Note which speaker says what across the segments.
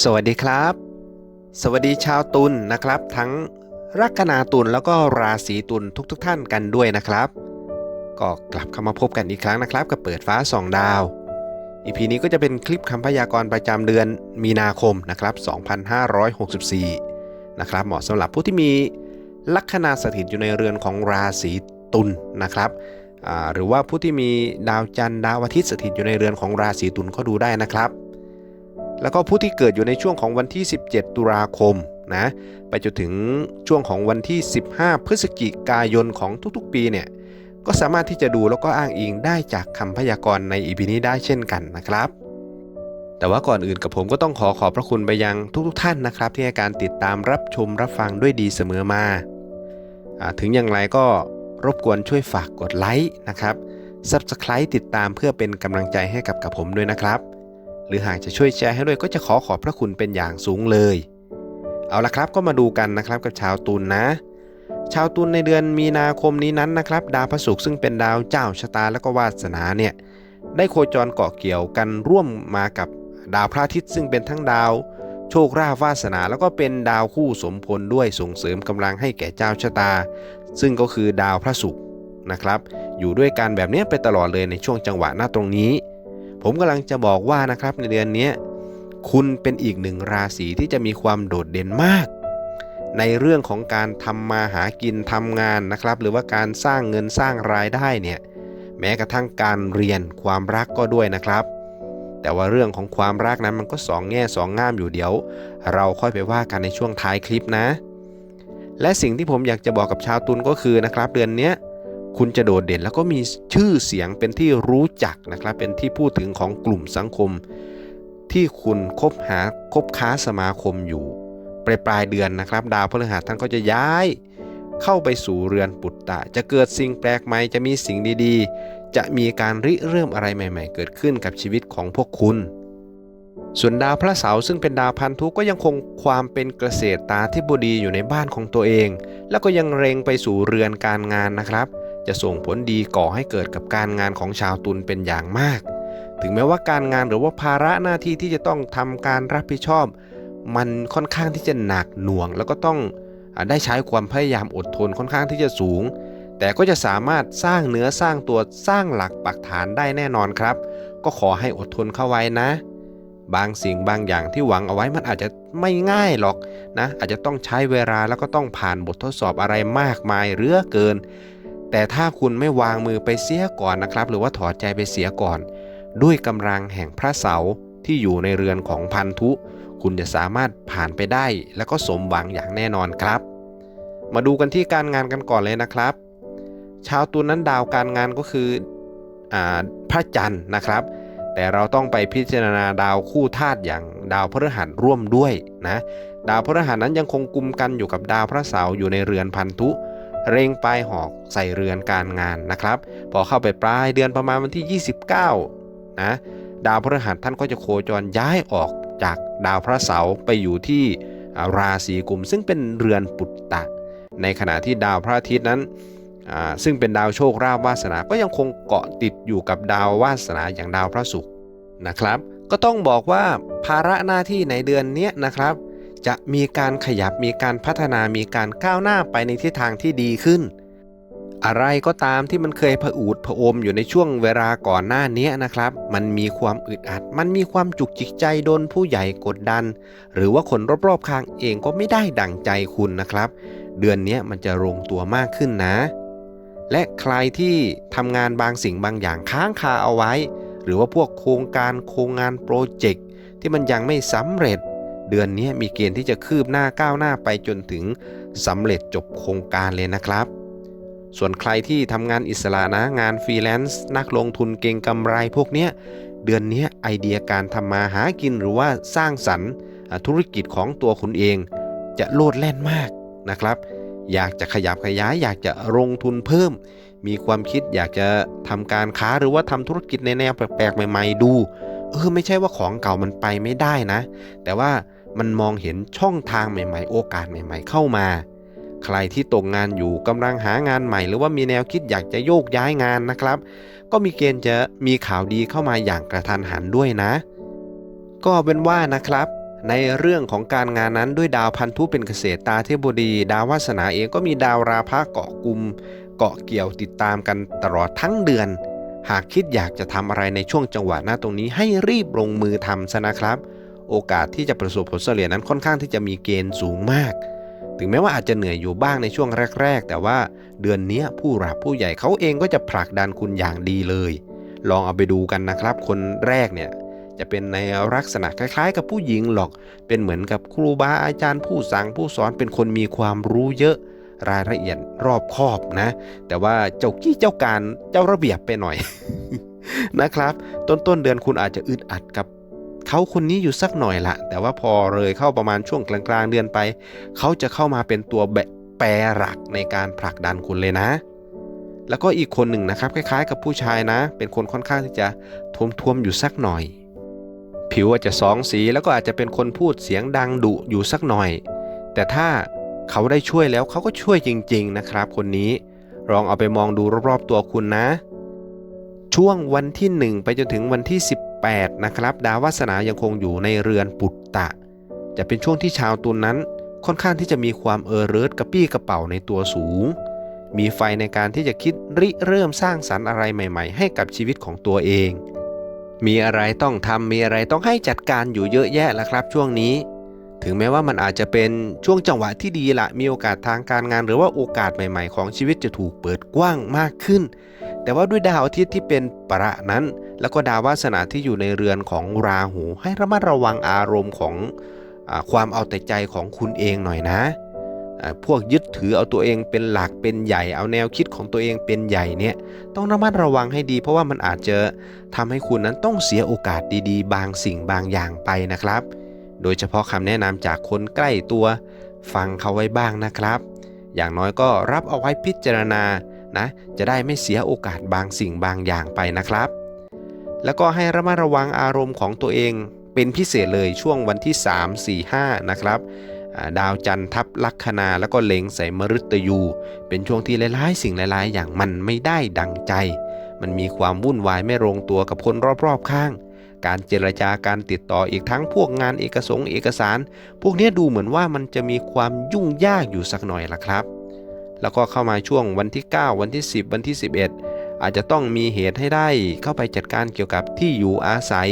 Speaker 1: สวัสดีครับ สวัสดีชาวตุลนะครับ ทั้งลัคนาตุลแล้วก็ราศีตุลทุกๆทท่านกันด้วยนะครับ ก็กลับเข้ามาพบกันอีกครั้งนะครับกับเปิดฟ้าสองดาวอีพีนี้ก็จะเป็นคลิปคำพยากรณ์ประจำเดือนมีนาคมนะครับ 2564 นะครับ เหมาะสำหรับผู้ที่มีลัคนาสถิตอยู่ในเรือนของราศีตุลนะครับหรือว่าผู้ที่มีดาวจันทร์ดาวอาทิตย์สถิตอยู่ในเรือนของราศีตุลก็ดูได้นะครับ แล้วก็ผู้ที่เกิดอยู่ในช่วงของวันที่ 17 ตุลาคมนะไปจนถึงช่วงของวันที่ 15 พฤศจิกายนของทุกๆ ปีเนี่ยก็สามารถที่จะดูแล้วก็อ้างอิงได้จากคำพยากรณ์ในอีพีนี้ได้เช่นกันนะครับ แต่ว่าก่อนอื่นกับผมก็ต้องขอขอบพระคุณไปยังทุกๆทท่านนะครับ ที่ให้การติดตามรับชมรับฟังด้วยดีเสมอมาอถึงอย่างไรก็รบกวนช่วยฝากกดไลค์นะครับ Subscribe ติดตามเพื่อเป็นกำลังใจให้กับกับผมด้วยนะครับ รือหากจะช่วยแชร์ให้ด้วยก็จะขอขอบพระคุณเป็นอย่างสูงเลย เอาละครับก็มาดูกันนะครับกับชาวตุลนนะชาวตุลในเดือนมีนาคมนี้นั้นนะครับ ดาวพระศุกร์ซึ่งเป็นดาวเจ้าชะตาและก็วาสนาเนี่ยได้โคจรเกาะเกี่ยวกันร่วมมากับดาวพระอาทิตย์ซึ่งเป็นทั้งดาว โชคราภวาสนา แล้วก็เป็นดาวคู่สมพลด้วยส่งเสริมกำลังให้แก่เจ้าชะตา ซึ่งก็คือดาวพระศุกร์นะครับ อยู่ด้วยกันแบบนี้ไปตลอดเลยในช่วงจังหวะหน้าตรงนี้ ผมกำลังจะบอกว่านะครับในเดือนนี้คุณเป็นอีกหนึ่งราศีที่จะมีความโดดเด่นมาก ในเรื่องของการทำมาหากินทำงานนะครับ หรือว่าการสร้างเงินสร้างรายได้เนี่ยแม้กระทั่งการเรียนความรักก็ด้วยนะครับ แต่ว่าเรื่องของความรักนั้นมันก็สองแง่สองง่ามอยู่เดี๋ยว เราค่อยไปว่ากันในช่วงท้ายคลิปนะ และสิ่งที่ผมอยากจะบอกกับชาวตุลก็คือนะครับ เดือนนี้ คุณจะโดดเด่นแล้วก็มีชื่อเสียงเป็นที่รู้จักนะครับ เป็นที่พูดถึงของกลุ่มสังคม ที่คุณคบหาคบค้าสมาคมอยู่ปลายปลายเดือนนะครับ ดาวพฤหัสท่านก็จะย้าย เข้าไปสู่เรือนปุตตะ จะเกิดสิ่งแปลกใหม่จะมีสิ่งดีๆ จะมีการริเริ่มอะไรใหม่ ๆ เกิดขึ้นกับชีวิตของพวกคุณ ส่วนดาวพระเสาร์ซึ่งเป็นดาวพันธุก็ยังคงความเป็นเกษตรตาธิบดีอยู่ในบ้านของตัวเอง แล้วก็ยังเร็งไปสู่เรือนการงานนะครับ จะส่งผลดีก่อให้เกิดกับการงานของชาวตุลเป็นอย่างมาก ถึงแม้ว่าการงานหรือว่าภาระหน้าที่ที่จะต้องทำการรับผิดชอบ มันค่อนข้างที่จะหนักหน่วง แล้วก็ต้องได้ใช้ความพยายามอดทนค่อนข้างที่จะสูง แต่ก็จะสามารถสร้างเนื้อสร้างตัวสร้างหลักปักฐานได้แน่นอนครับ ก็ขอให้อดทนเข้าไว้นะ บางสิ่งบางอย่างที่หวังเอาไว้มันอาจจะไม่ง่ายหรอกนะอาจจะต้องใช้เวลาแล้วก็ต้องผ่านบททดสอบอะไรมากมายเหลือเกิน แต่ถ้าคุณไม่วางมือไปเสียก่อนนะครับ หรือว่าถอดใจไปเสียก่อน ด้วยกำลังแห่งพระเสาที่อยู่ในเรือนของพันธุ คุณจะสามารถผ่านไปได้ แล้วก็สมหวังอย่างแน่นอนครับ มาดูกันที่การงานกันก่อนเลยนะครับ ชาวตุลนั้นดาวการงานก็คืออพระจันทร์นะครับ แต่เราต้องไปพิจารณาดาวคู่ธาตุอย่างดาวพฤหัสร่วมด้วยนะดาวพฤหัสนั้นยังคงกุมกันอยู่กับดาวพระเสาร์อยู่ในเรือนพันธุเเร่งปลายหอกใส่เรือนการงานนะครับ พอเข้าไปปลายเดือนประมาณวันที่ 29นะดาวพฤหัสท่านก็จะโคจรย้ายออกจากดาวพระเสาร์ไปอยู่ที่ราศีกุม ซึ่งเป็นเรือนปุตตะ ในขณะที่ดาวพระอาทิตย์นั้น ซึ่งเป็นดาวโชคราภวาสนา ก็ยังคงเกาะติดอยู่กับดาววาสนาอย่างดาวพระศุกร์นะครับ ก็ต้องบอกว่าภาระหน้าที่ในเดือนเนี้ยนะครับ จะมีการขยับมีการพัฒนามีการก้าวหน้าไปในทิศทางที่ดีขึ้น อะไรก็ตามที่มันเคยผอูดผอมอยู่ในช่วงเวลาก่อนหน้านี้นะครับ มันมีความอึดอัด มันมีความจุกจิกใจโดนผู้ใหญ่กดดัน หรือว่าคนรอบๆข้างเองก็ไม่ได้ดั่งใจคุณนะครับ เดือนนี้มันจะลงตัวมากขึ้นนะ และใครที่ทำงานบางสิ่งบางอย่างค้างคาเอาไว้ หรือว่าพวกโครงการโครงงานโปรเจกต์ที่มันยังไม่สำเร็จ เดือนนี้มีเกณฑ์ที่จะคืบหน้าก้าวหน้าไปจนถึงสำเร็จจบโครงการเลยนะครับ ส่วนใครที่ทำงานอิสระนะงานฟรีแลนซ์นักลงทุนเก่งกำไรพวกเนี้ยเดือนนี้ไอเดียการทำมาหากินหรือว่าสร้างสรรค์ธุรกิจของตัวคุณเอง จะโลดแล่นมากนะครับ อยากจะขยับขยาย อยากจะลงทุนเพิ่ม มีความคิดอยากจะทำการค้าหรือว่าทำธุรกิจในแนวแปลกๆใหม่ ๆ ดูเออไม่ใช่ว่าของเก่ามันไปไม่ได้นะ แต่ว่า มันมองเห็นช่องทางใหม่ ๆ โอกาสใหม่ ๆ เข้ามา ใครที่ตกงานอยู่กำลังหางานใหม่ หรือว่ามีแนวคิดอยากจะโยกย้ายงานนะครับ ก็มีเกณฑ์จะมีข่าวดีเข้ามาอย่างกระทันหันด้วยนะ ก็เป็นว่านะครับ ในเรื่องของการงานนั้นด้วยดาวพันธุเป็นเกษตรตาเทพบดี ดาววาสนาเองก็มีดาวราพะเกาะกลุ่มเกาะเกี่ยวติดตามกันตลอดทั้งเดือน หากคิดอยากจะทำอะไรในช่วงจังหวะหน้าตรงนี้ให้รีบลงมือทำซะนะครับ โอกาสที่จะประสบผลสำเร็จนั้นค่อนข้างที่จะมีเกณฑ์สูงมาก ถึงแม้ว่าอาจจะเหนื่อยอยู่บ้างในช่วงแรก ๆ แต่ว่าเดือนนี้ผู้หลักผู้ใหญ่เขาเองก็จะผลักดันคุณอย่างดีเลย ลองเอาไปดูกันนะครับ คนแรกเนี่ยจะเป็นในลักษณะคล้ายๆ กับผู้หญิงหรอก เป็นเหมือนกับครูบาอาจารย์ผู้สั่งผู้สอนเป็นคนมีความรู้เยอะรายละเอียดรอบคอบนะ แต่ว่าเจ้ากี้เจ้าการเจ้าระเบียบไปหน่อยนะครับ ต้นต้นๆเดือนคุณอาจจะอึดอัดกับ เขาคนนี้อยู่สักหน่อยละแต่ว่าพอเลยเข้าประมาณช่วงกลางๆเดือนไป เขาจะเข้ามาเป็นตัวแบะแปรหลักในการผลักดันคุณเลยนะ แล้วก็อีกคนหนึ่งนะครับ คล้ายๆ กับผู้ชายนะ เป็นคนค่อนข้างที่จะทวมๆอยู่สักหน่อย ผิวอาจจะสองสีแล้วก็อาจจะเป็นคนพูดเสียงดังดุอยู่สักหน่อย แต่ถ้าเขาได้ช่วยแล้วเขาก็ช่วยจริง ๆนะครับ คนนี้ลองเอาไปมองดูรอบๆตัวคุณนะ ช่วงวันที่ 1 ไปจนถึงวันที่ 8 นะครับ ดาววาสนายังคงอยู่ในเรือนปุตตะ จะเป็นช่วงที่ชาวตุลนนั้นค่อนข้างที่จะมีความเออเริร์ดกระปี้กระเป๋าในตัวสูง มีไฟในการที่จะคิดริเริ่มสร้างสรรค์อะไรใหม่ ๆ ให้กับชีวิตของตัวเอง มีอะไรต้องทำมีอะไรต้องให้จัดการอยู่เยอะแยะละครับ ช่วงนี้ ถึงแม้ว่ามันอาจจะเป็นช่วงจังหวะที่ดีละมีโอกาสทางการงาน หรือว่าโอกาสใหม่ ๆ ของชีวิตจะถูกเปิดกว้างมากขึ้น แต่ว่าด้วยดาวอาทิตย์ที่เป็นประนั้น แล้วก็ดาววาสนาที่อยู่ในเรือนของราหู ให้ระมัดระวังอารมณ์ของอความเอาแต่ใจของคุณเองหน่อยนะ พวกยึดถือเอาตัวเองเป็นหลักเป็นใหญ่ เอาแนวคิดของตัวเองเป็นใหญ่เนี่ยต้องระมัดระวังให้ดี เพราะว่ามันอาจจะทำให้คุณนั้นต้องเสียโอกาสดีๆ บางสิ่งบางอย่างไปนะครับ โดยเฉพาะคำแนะนำจากคนใกล้ตัวฟังเขาไว้บ้างนะครับ อย่างน้อยก็รับเอาไว้พิจารณานะ จะได้ไม่เสียโอกาสบางสิ่งบางอย่างไปนะครับ แล้วก็ให้ระมัดระวังอารมณ์ของตัวเองเป็นพิเศษเลยช่วงวันที่ 3 4 5 นะครับ ดาวจันทร์ทับลัคนาแล้วก็เล็งใส่มฤตยู เป็นช่วงที่หลายๆ สิ่งหลายๆ อย่างมันไม่ได้ดังใจ มันมีความวุ่นวายไม่ลงตัวกับคนรอบๆข้าง การเจรจาการติดต่ออีกทั้งพวกงานเอกสงเอกสาร พวกนี้ดูเหมือนว่ามันจะมีความยุ่งยากอยู่สักหน่อยละครับ แล้วก็เข้ามาช่วงวันที่ 9 วันที่ 10 วันที่ 11 อาจจะต้องมีเหตุให้ได้เข้าไปจัดการเกี่ยวกับที่อยู่อาศัย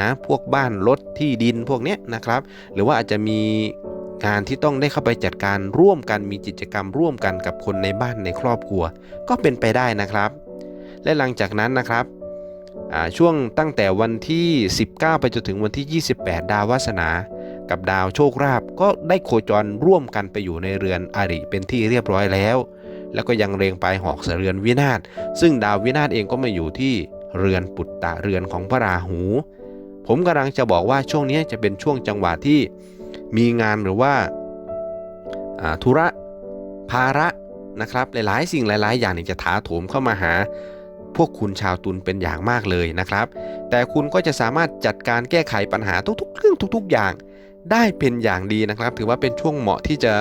Speaker 1: นะพวกบ้านรถที่ดินพวกเนี้ยนะครับ หรือว่าอาจจะมีงานที่ต้องได้เข้าไปจัดการร่วมกันมีกิจกรรมร่วมกันกับคนในบ้านในครอบครัว ก็เป็นไปได้นะครับ และหลังจากนั้นนะครับช่วงตั้งแต่วันที่ 19 ไปจนถึงวันที่ 28 ดาววาสนา กับดาวโชคราบก็ได้โคจรร่วมกันไปอยู่ในเรือนอริเป็นที่เรียบร้อยแล้ว แล้วก็ยังเรียงไปหอกเสเรือนวินาศซึ่งดาววินาศเองก็มาอยู่ที่เรือนปุตตะเรือนของพระราหู ผมกำลังจะบอกว่าช่วงนี้จะเป็นช่วงจังหวะที่มีงานหรือว่าอ่าธุระภาระนะครับหลายๆ สิ่งหลาย ๆ อย่างเนี่ยจะถาโถมเข้ามาหาพวกคุณชาวตุลเป็นอย่างมากเลยนะครับ แต่คุณก็จะสามารถจัดการแก้ไขปัญหาทุกๆเรื่องทุก ๆ อย่าง ได้เป็นอย่างดีนะครับ ถือว่าเป็นช่วงเหมาะที่จะ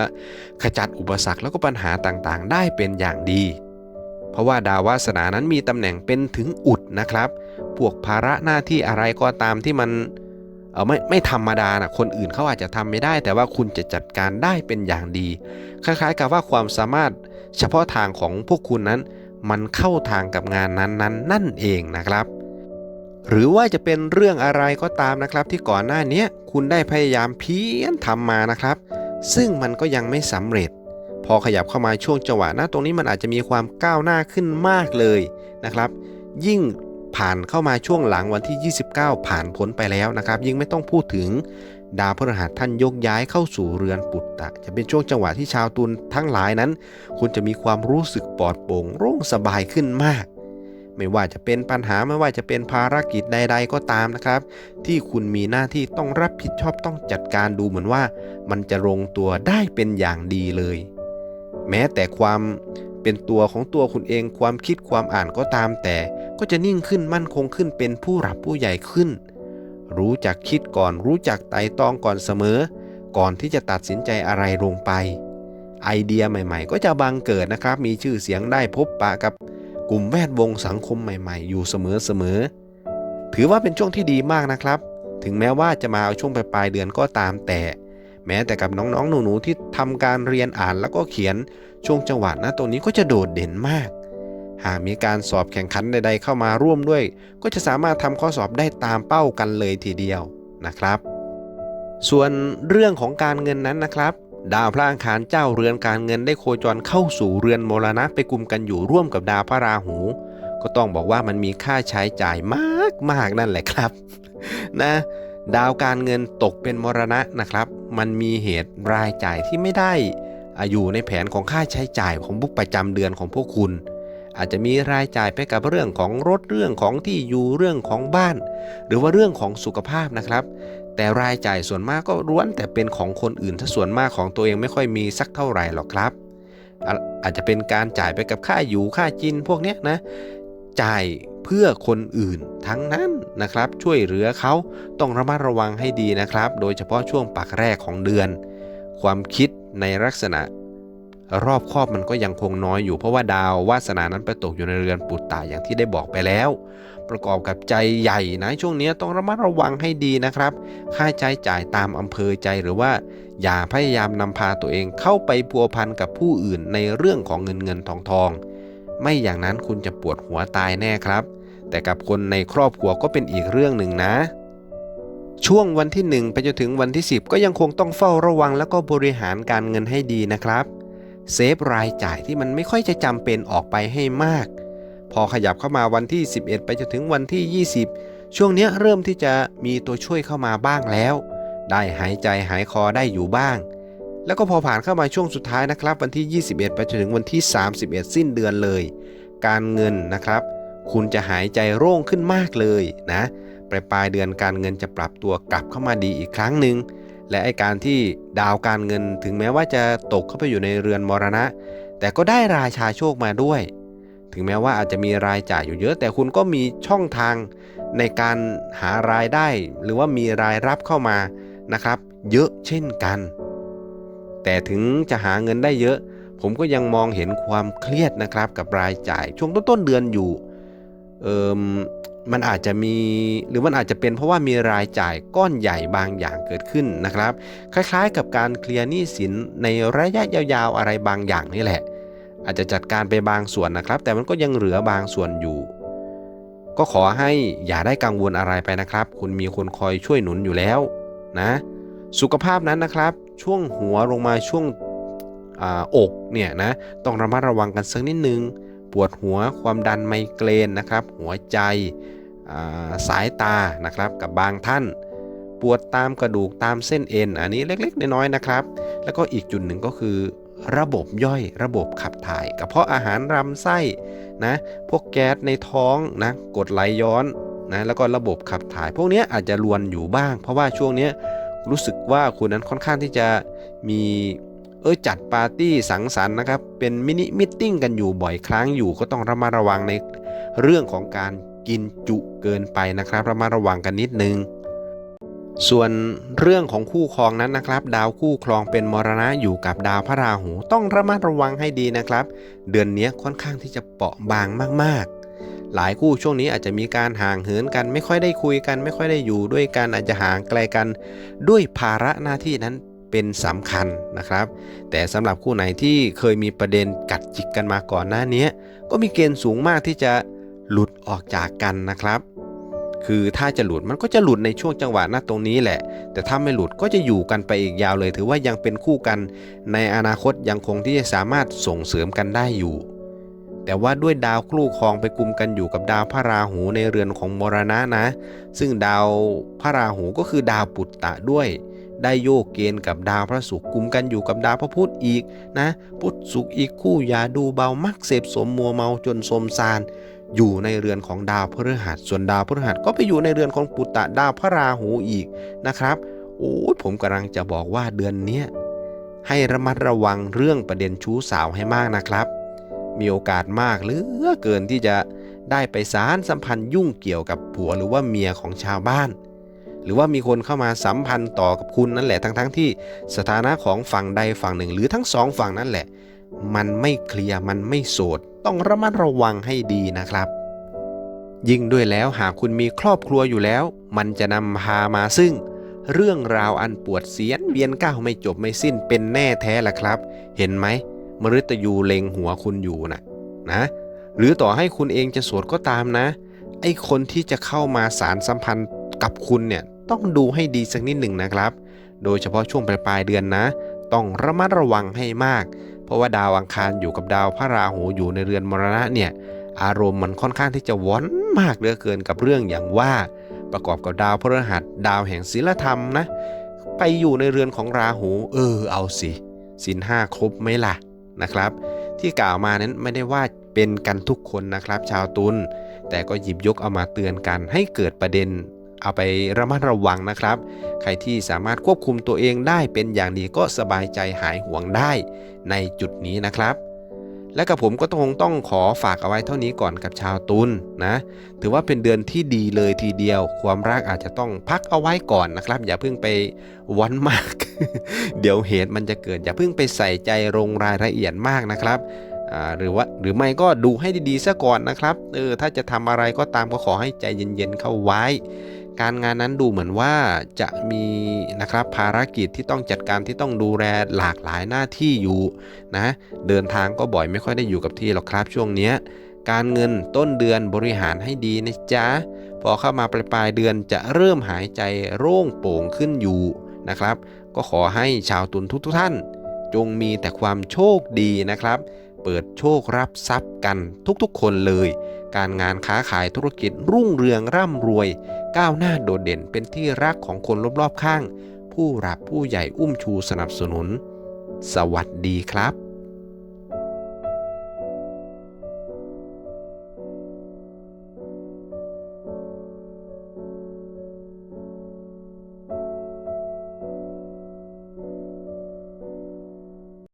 Speaker 1: ขจัดอุปสรรคแล้วก็ปัญหาต่างๆ ได้เป็นอย่างดี เพราะว่าดาววาสนานั้นมีตำแหน่งเป็นถึงอุดนะครับ พวกภาระหน้าที่อะไรก็ตามที่มันเออไม่ไม่ธรรมดานะคนอื่นเขาอาจจะทำไม่ได้ แต่ว่าคุณจะจัดการได้เป็นอย่างดี คล้ายๆ กับว่าความสามารถเฉพาะทางของพวกคุณนั้น มันเข้าทางกับงานนั้นๆนั่นเองนะครับ หรือว่าจะเป็นเรื่องอะไรก็ตามนะครับ ที่ก่อนหน้านี้คุณได้พยายามเพี้ยนทำมานะครับ ซึ่งมันก็ยังไม่สำเร็จ พอขยับเข้ามาช่วงจังหวะหน้าตรงนี้มันอาจจะมีความก้าวหน้าขึ้นมากเลยนะครับ ยิ่งผ่านเข้ามาช่วงหลังวันที่ 29 ผ่านพ้นไปแล้วนะครับ ยิ่งไม่ต้องพูดถึงดาวพฤหัสท่านยกย้ายเข้าสู่เรือนปุตตะ จะเป็นช่วงจังหวะที่ชาวตุลทั้งหลายนั้น คุณจะมีความรู้สึกปลอดโปร่งโล่งสบายขึ้นมาก ไม่ว่าจะเป็นปัญหาไม่ว่าจะเป็นภารกิจใด ๆ ก็ตามนะครับ ที่คุณมีหน้าที่ต้องรับผิดชอบต้องจัดการดูเหมือนว่า มันจะลงตัวได้เป็นอย่างดีเลย แม้แต่ความเป็นตัวของตัวคุณเองความคิดความอ่านก็ตามแต่ก็จะนิ่งขึ้นมั่นคงขึ้นเป็นผู้หลับผู้ใหญ่ขึ้น รู้จักคิดก่อนรู้จักไต่ตองก่อนเสมอ ก่อนที่จะตัดสินใจอะไรลงไป ไอเดียใหม่ ๆ ก็จะบังเกิดนะครับ มีชื่อเสียงได้พบปะกับ กลุ่มแวดวงสังคมใหม่ๆ อยู่เสมอๆถือว่าเป็นช่วงที่ดีมากนะครับ ถึงแม้ว่าจะมาเอาช่วงปลายๆเดือนก็ตามแต่ แม้แต่กับน้องๆ หนูๆ ที่ทำการเรียนอ่านแล้วก็เขียนช่วงจังหวะนะตรงนี้ก็จะโดดเด่นมาก หากมีการสอบแข่งขันใด ๆ เข้ามาร่วมด้วย ก็จะสามารถทำข้อสอบได้ตามเป้ากันเลยทีเดียวนะครับ ส่วนเรื่องของการเงินนั้นนะครับ ดาวพระอังคารเจ้าเรือนการเงินได้โคจรเข้าสู่เรือนมรณะไปกลุ่มกันอยู่ร่วมกับดาวพระราหู ก็ต้องบอกว่ามันมีค่าใช้จ่ายมากมากนั่นแหละครับ นะดาวการเงินตกเป็นมรณะนะครับ มันมีเหตุรายจ่ายที่ไม่ได้อยู่ในแผนของค่าใช้จ่ายของบุกประจำเดือนของพวกคุณ อาจจะมีรายจ่ายไปกับเรื่องของรถเรื่องของที่อยู่เรื่องของบ้าน หรือว่าเรื่องของสุขภาพนะครับ แต่รายจ่ายส่วนมากก็ล้วนแต่เป็นของคนอื่นถ้าส่วนมากของตัวเองไม่ค่อยมีสักเท่าไหร่หรอกครับอะอาจจะเป็นการจ่ายไปกับค่าอยู่ค่ากินพวกเนี้ยนะจ่ายเพื่อคนอื่นทั้งนั้นนะครับ ช่วยเหลือเขาต้องระมัดระวังให้ดีนะครับ โดยเฉพาะช่วงปักแรกของเดือน ความคิดในลักษณะ รอบครอบมันก็ยังคงน้อยอยู่เพราะว่าดาววาสนานั้นไปตกอยู่ในเรือนปุตตะอย่างที่ได้บอกไปแล้ว ประกอบกับใจใหญ่นะช่วงนี้ต้องระมัดระวังให้ดีนะครับ ค่าใช้จ่ายตามอำเภอใจหรือว่า อย่าพยายามนำพาตัวเองเข้าไปพัวพันกับผู้อื่นในเรื่องของเงินเงินทองทอง ไม่อย่างนั้นคุณจะปวดหัวตายแน่ครับ แต่กับคนในครอบครัวก็เป็นอีกเรื่องหนึ่งนะช่วงวันที่ 1 ไปจนถึงวันที่ 10 ก็ยังคงต้องเฝ้าระวังแล้วก็บริหารการเงินให้ดีนะครับ เซฟรายจ่ายที่มันไม่ค่อยจะจำเป็นออกไปให้มาก พอขยับเข้ามาวันที่ 11 ไปจนถึงวันที่ 20 ช่วงนี้เริ่มที่จะมีตัวช่วยเข้ามาบ้างแล้ว ได้หายใจหายคอได้อยู่บ้าง แล้วก็พอผ่านเข้ามาช่วงสุดท้ายนะครับ วันที่ 21 ไปจนถึงวันที่ 31 สิ้นเดือนเลย การเงินนะครับ คุณจะหายใจโล่งขึ้นมากเลยนะปลายปลายเดือนการเงินจะปรับตัวกลับเข้ามาดีอีกครั้งหนึ่งและไอการที่ดาวการเงินถึงแม้ว่าจะตกเข้าไปอยู่ในเรือนมรณะ แต่ก็ได้ราชาโชคมาด้วย ถึงแม้ว่าอาจจะมีรายจ่ายอยู่เยอะ แต่คุณก็มีช่องทางในการหารายได้ หรือว่ามีรายรับเข้ามานะครับ เยอะเช่นกัน แต่ถึงจะหาเงินได้เยอะ ผมก็ยังมองเห็นความเครียดนะครับกับรายจ่ายช่วงต้นๆเดือนอยู่เอิมมันอาจจะมีหรือมันอาจจะเป็นเพราะว่ามีรายจ่ายก้อนใหญ่บางอย่างเกิดขึ้นนะครับ คล้ายๆ กับการเคลียร์หนี้สินในระยะยาวๆอะไรบางอย่างนี่แหละ อาจจะจัดการไปบางส่วนนะครับ แต่มันก็ยังเหลือบางส่วนอยู่ ก็ขอให้อย่าได้กังวลอะไรไปนะครับ คุณมีคนคอยช่วยหนุนอยู่แล้วนะ สุขภาพนั้นนะครับ ช่วงหัวลงมาช่วงออกเนี่ยนะต้องระมัดระวังกันสักนิดนึง ปวดหัวความดันไมเกรนนะครับ หัวใจสายตานะครับกับบางท่าน ปวดตามกระดูกตามเส้นเอ็น อันนี้เล็กๆน้อยๆนะครับ แล้วก็อีกจุดหนึ่งก็คือ ระบบย่อยระบบขับถ่ายกระเพาะอาหารลำไส้นะพวกแก๊สในท้องนะกดไหลย้อนนะแล้วก็ระบบขับถ่าย พวกเนี้ยอาจจะรวนอยู่บ้าง เพราะว่าช่วงนี้รู้สึกว่าคุณนั้นค่อนข้างที่จะมีเออจัดปาร์ตี้สังสรรค์นะครับ เป็นมินิมิทติ้งกันอยู่บ่อยครั้งอยู่ก็ต้องระมัดระวังในเรื่องของการกินจุเกินไปนะครับระมัดระวังกันนิดนึง ส่วนเรื่องของคู่ครองนั้นนะครับ ดาวคู่ครองเป็นมรณะอยู่กับดาวพระราหูต้องระมัดระวังให้ดีนะครับ เดือนนี้ค่อนข้างที่จะเปราะบางมากๆ หลายคู่ช่วงนี้อาจจะมีการห่างเหินกัน ไม่ค่อยได้คุยกัน ไม่ค่อยได้อยู่ด้วยกันอาจจะห่างไกลกัน ด้วยภาระหน้าที่นั้นเป็นสำคัญนะครับ แต่สำหรับคู่ไหนที่เคยมีประเด็นกัดจิกกันมาก่อนหน้านี้ก็มีเกณฑ์สูงมากที่จะหลุดออกจากกันนะครับ คือถ้าจะหลุดมันก็จะหลุดในช่วงจังหวะหน้าตรงนี้แหละ แต่ถ้าไม่หลุดก็จะอยู่กันไปอีกยาวเลย ถือว่ายังเป็นคู่กัน ในอนาคตยังคงที่จะสามารถส่งเสริมกันได้อยู่ แต่ว่าด้วยดาวคู่ครองไปกลุ่มกันอยู่กับดาวพระราหูในเรือนของมรณะนะ ซึ่งดาวพระราหูก็คือดาวปุตตะด้วย ได้โยกเกณฑ์กับดาวพระศุกร์กลุ่มกันอยู่กับดาวพระพุธอีกนะพุธศุกร์อีกคู่อย่าดูเบามักเสพสมมัวเมาจนสมซานอยู่ในเรือนของดาวพฤหัส ส่วนดาวพฤหัสก็ไปอยู่ในเรือนของปุตตะดาวพระราหูอีกนะครับโอ้ผมกำลังจะบอกว่าเดือนเนี้ให้ระมัดระวังเรื่องประเด็นชู้สาวให้มากนะครับ มีโอกาสมากเหลือเกินที่จะได้ไปสารสัมพันธ์ยุ่งเกี่ยวกับผัวหรือว่าเมียของชาวบ้าน หรือว่ามีคนเข้ามาสัมพันธ์ต่อกับคุณนั่นแหละทั้งๆที่สถานะของฝั่งใดฝั่งหนึ่ง หรือทั้งสองฝั่งนั่นแหละ มันไม่เคลียร์มันไม่โสด ต้องระมัดระวังให้ดีนะครับ ยิ่งด้วยแล้วหากคุณมีครอบครัวอยู่แล้ว มันจะนำพามาซึ่ง เรื่องราวอันปวดเสียนเวียนก้าวไม่จบไม่สิ้นเป็นแน่แท้ละครับ เห็นไหมมฤตยูเล็งหัวคุณอยู่นะนะ หรือต่อให้คุณเองจะโสวดก็ตามนะไอ้คนที่จะเข้ามาสารสัมพันธ์กับคุณเนี่ย ต้องดูให้ดีสักนิดหนึ่งนะครับ โดยเฉพาะช่วงปลายปลายเดือนนะ ต้องระมัดระวังให้มาก เพราะว่าดาวอังคารอยู่กับดาวพระราหูอยู่ในเรือนมรณะเนี่ย อารมณ์มันค่อนข้างที่จะวอนมากเหลือเกินกับเรื่องอย่างว่า ประกอบกับดาวพฤหัสดาวแห่งศีลธรรมนะ ไปอยู่ในเรือนของราหู เออเอาสิสินห้าครบไหมล่ะนะครับ ที่กล่าวมานั้นไม่ได้ว่าเป็นกันทุกคนนะครับ ชาวตุลแต่ก็หยิบยกเอามาเตือนกันให้เกิดประเด็น เอาไประมัดระวังนะครับ ใครที่สามารถควบคุมตัวเองได้เป็นอย่างดีก็สบายใจหายห่วงได้ในจุดนี้นะครับและกับผมก็คงต้องขอฝากเอาไว้เท่านี้ก่อนกับชาวตุลนะ ถือว่าเป็นเดือนที่ดีเลยทีเดียว ความรักอาจจะต้องพักเอาไว้ก่อนนะครับ อย่าเพิ่งไปวันมาก เดี๋ยวเหตุมันจะเกิด อย่าเพิ่งไปใส่ใจลงรายละเอียดมากนะครับหรือว่าหรือไม่ก็ดูให้ดีๆซะก่อนนะครับเออถ้าจะทำอะไรก็ตามก็ขอให้ใจเย็นๆเข้าไว้ การงานนั้นดูเหมือนว่าจะมีนะครับภารกิจที่ต้องจัดการที่ต้องดูแลหลากหลายหน้าที่อยู่นะเดินทางก็บ่อยไม่ค่อยได้อยู่กับที่หรอกครับช่วงเนี้ยการเงินต้นเดือนบริหารให้ดีนะจ๊ะพอเข้ามาปลายปลายเดือนจะเริ่มหายใจโล่งโปร่งขึ้นอยู่นะครับ ก็ขอให้ชาวตุลทุกๆท่าน จงมีแต่ความโชคดีนะครับ เปิดโชครับทรัพย์กันทุกๆ คนเลย การงานค้าขายธุรกิจรุ่งเรืองร่ำรวย ก้าวหน้าโดดเด่นเป็นที่รักของคนรอบๆข้าง ผู้หลับผู้ใหญ่อุ้มชูสนับสนุน สวัสดีครับ